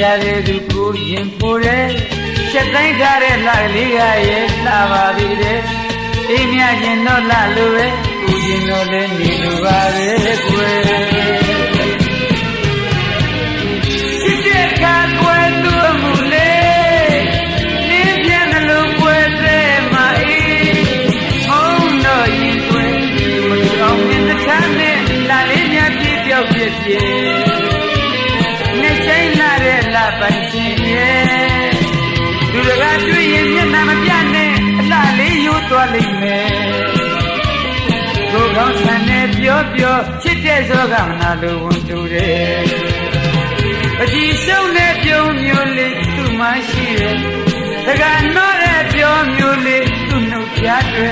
ရတဲ့သူကိုရင်ပိုးတယ်ချက်တိုင်းထားတဲ့လှကလေးကရဲ့လှပါပြီတဲ့အိမ်မြရင်တော့လှလိုပဲကိုရင်တော့လည်းနေလိုပါပဲကွယ်ချစ်တဲ့ခါကွယ်သူ့အမှုလေးနင်းပြန်တယ်လို့ကွယ်တဲ့မအေးဟုံးတော့ရင်ကွယ်မတူအောင်မြင်တဲ့ခါနဲ့လှလေးများပြည့်ပြောက်ပြည့်ပြည့်နေဆိုင်လာတဲ့လ ပိုင်ရှင်ရဲ့လူတကာတွေ့ရင်မျက်နှာမပြနဲ့အလှလေးရိုးသွားလိမ့်မယ်ကိုယ်ကောင်းဆန်နဲ့ပြောပြောချစ်တဲ့ဇောကမနာလိုဝန်တူတယ်ပကြီးရှုံးတဲ့ပြုံးမျိုးလေးသူ့မှရှိတယ်တကနော်တဲ့ပြောမျိုးလေးသူ့နှုတ်ပြတွေ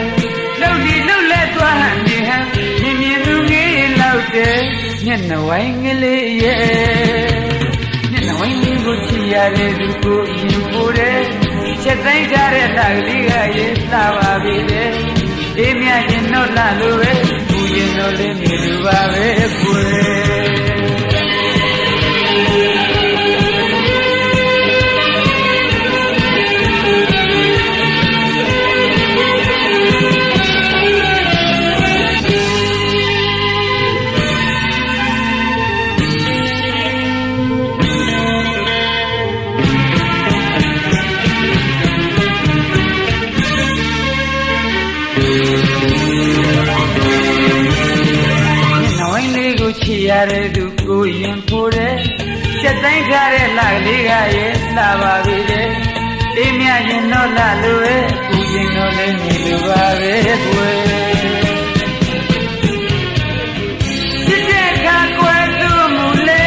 လှုပ်ဒီလှုပ်လဲသွားဟန်ဒီဟန်မြင်မြင်သူငေးလောက်တယ်မျက်နှာဝိုင်းကလေးရဲ့မျက်နှာဝိုင်းလေးကိုချီ ရတဲ့သူကိုရင်ပိုးတယ်ချက်တိုင်းကြတဲ့တကလေးကရေးလှပါပြီလေအေးမြရင်တော့လှလို့ပဲဘူးရင်တော့လေးနေလူပါပဲ ရတဲ့သူကိုရင်ပိုးတယ်ချက်တိုင်းကြတဲ့လှကလေးကရေးလှပါပြီလေအေးမြရင်တော့လှလို့ပဲဘူးရင်တော့လေးနေလူပါပဲကိုယ်ချစ်တဲ့အခါကွယ်သူ့မူလေ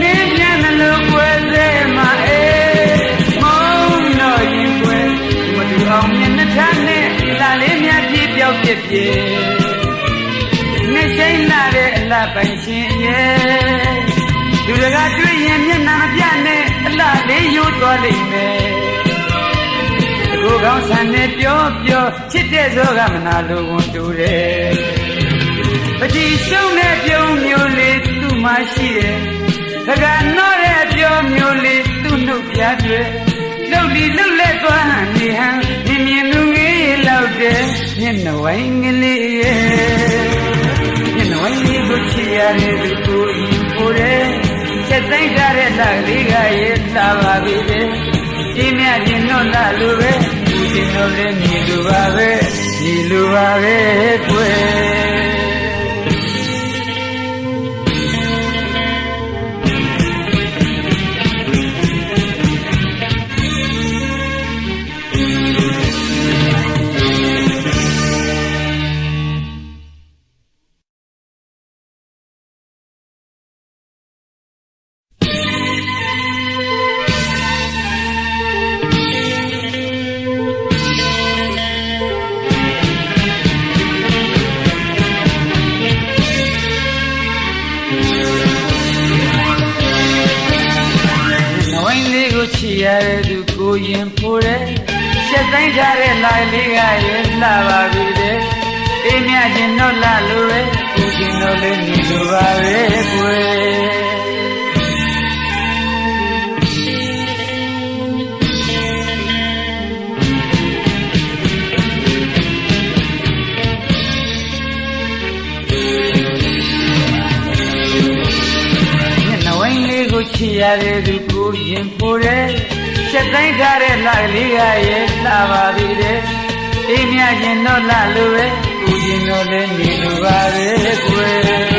နင်းပြန်တယ်လို့ကွယ်စေမအေးမောင်းတော့ရင်ကွယ်မတူအောင်မျက်နှာထားနဲ့လာလေးများပြည့်ပြောက်ပြည့်ပြည့်နေဆိုင်လာတဲ့အလား ပိုင်ရှင်ရဲ့လူတကာတွေ့ရင်မျက်နှာမပြနဲ့အလားလေးရိုးသွားလိမ့်မယ်ကိုယ်ကောင်းဆန်နဲ့ပြောပြောချစ်တဲ့ဇောကမနာလိုဝန်တူတယ်ပတိရှုံးတဲ့ပြုံးမျိုးလေးသူ့မှာရှိတယ်။ခကနော်တဲ့ပြောမျိုးလေးသူ့နှုတ်ပြတွေလှုပ်လီလှုပ်လက်သွားဟန်နေဟန်မြင်မြင်လူငယ်လောက်တဲ့မျက်နှာဝိုင်းကလေးရဲ့မျက်နှာဝိုင်း လေးကိုချီရတဲ့သူကိုရင်ပိုတယ်ချက်တိုင်းကြတဲ့လက်ကလေးကရဲ့လာပါပြီလေ။ဒီမြရင်တော့လာလိုပဲဒီတင်တော့လည်းညီလိုပါပဲညီလိုပါပဲကွယ် လေးကိုချီရတဲ့သူကိုရင်ပိုးတယ်ချက်တိုင်းထားတဲ့လာလေးကရဲ့လှပါပြီတဲ့အေးမြခြင်းတော့လှလို့ပဲ င်းလေးကိုချီရတဲ့သူကိုရင်ပိုးတယ်ချက်တိုင်းထားတဲ့လှလေးကရဲ့လှပါပြီတဲ့အေးမြခြင်းတော့လှလို့ပဲကိုခြင်းတော့လည်းနေလိုပါပဲကွယ်